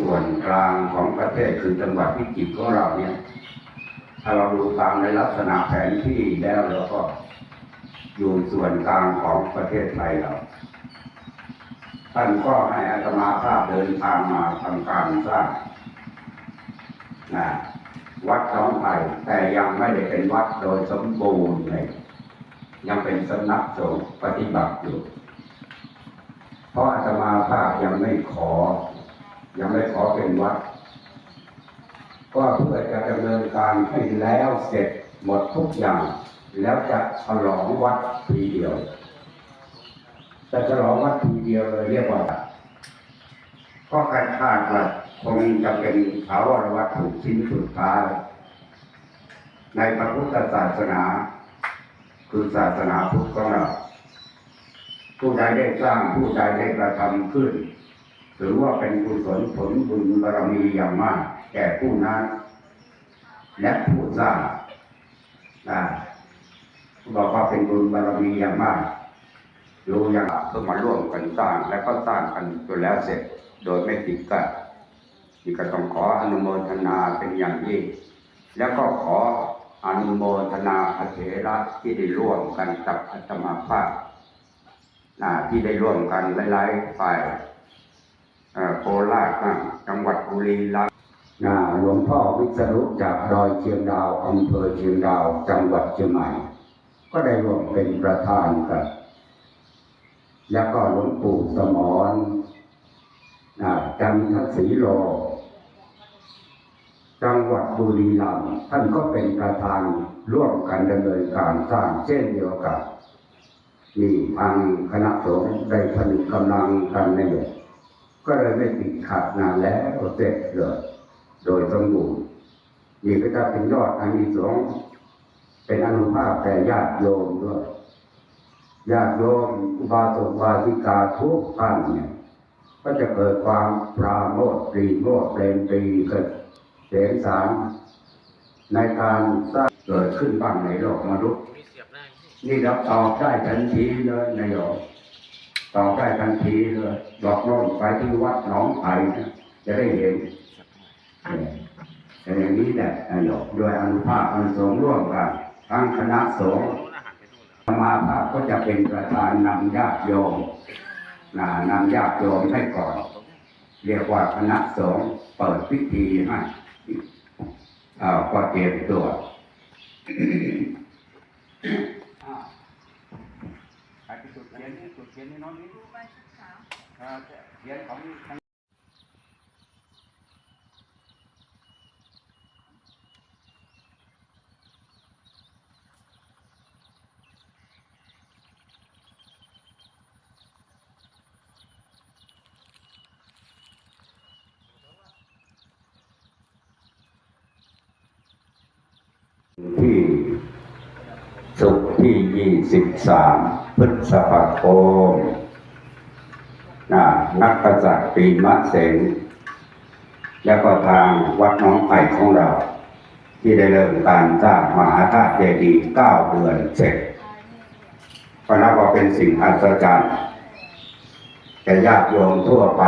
ส่วนกลางของประเทศคือจังหวัดพิจิตรของเราเนี่ย ถ้าเราดูตามในลักษณะแผนที่แล้วเราก็อยู่ส่วนกลางของประเทศไทยเราท่านก็ให้อาตมาภาพเดินทางมาทำการสร้างนะวัดหน้องไผ่แต่ยังไม่ได้เป็นวัดโดยสมบูรณ์เลยยังเป็นสำนักสงฆ์ปฏิบัติอยู่ เพราะอาตมาภาพยังไม่ขอ ยังไม่ขอเป็นวัดก็เพื่อจะดำเนินการให้แล้วเสร็จหมดทุกอย่าง แล้วจะฉลองวัดทีเดียวจะฉลองวัดทีเดียวเลยเรียกว่าก็การคาดว่าคงจะเป็นถาวรวัตถุชิ้นสุดท้ายในพระพุทธศาสนา คือศาสนาพุทธของเราผู้ใดได้สร้างผู้ใดได้กระทำขึ้น ถือว่าเป็นกุศลผลบุญบารมีอย่างมาก แก่ผู้นั้น และผู้สร้างนะบอกว่าเป็นบุญบารมีอย่างมากรู้อย่างเพื่อมาร่วมกันสร้างและก็สร้างกันจนแล้วเสร็จ โดยไม่ติดกันนี่ก็ต้องขออนุโมทนาเป็นอย่างยิ่งแล้วก็ขออนุโมทนาพระเถระที่ได้ร่วมกันกับอาตมาภาพนะที่ได้ร่วมกันหลายๆฝ่าย โคราชบ้างจังหวัดบุรีรัมย์หลวงพ่อวิศรุจากดอยเชียงดาวอำเภอเชียงดาว จังหวัดเชียงใหม่ ก็ได้ร่วมเป็นประธานกันแล้วก็หลวงปู่สมรนะจันทศรีโลจังหวัดบุรีรัมย์ท่านก็เป็นประธานร่วมกันดำเนินการสร้างเช่นเดียวกับนี่ทางคณะสงฆ์ได้ผนึกกำลังกันในเด็ก ก็เลยไม่ติดขัดงานแล้วเสร็จเลยโดยสมบูรณ์นี่ก็จะเป็นยอดอันมีสองเป็นอนุภาพแต่ญาติโยมด้วยญาติโยมอุบาสกบาสิกาทุกท่านเนี่ยก็จะเกิดความปราโมทปรีโมทเปรมปรีเกิดเสียงสารในการสร้างเกิดขึ้นบ้างในโลกมนุษย์มีเสียบนี่เราตอบได้ทันทีเลยนายโยมตอบได้ทันทีเลยบอกโน้ ไปที่วัดหนองไผ่นะจะได้เห็นเนี่ยแต่อย่างนี้แหละนายโยมโดยอนุภาพอันสงฆ์ร่วมกันทั้งคณะสงฆ์นู้นอาหารไปนู่นแล้วสมาภาพก็จะเป็นประธานนำญาติโยมนะนำญาติโยมให้ก่อน เรียกว่าคณะสงฆ์เปิดพิธีให้อ่าก็เตรียมตัวใครไปจุด เทียนนี่จุดเทียนนี่น้องนี่อ่าเทียนของ ที่สุกร์ ที่ 23 พฤษภาคมนะนักกษัตริย์ปีมะเสงแล้วก็ทางวัดน้องไผ่ของเรา ที่ได้เริ่มการสร้างมหาธาตุเจดีย์9เดือนเสร็จก็นับว่าเป็นสิ่งอัศจรรย์แก่ญาติโยมทั่วไป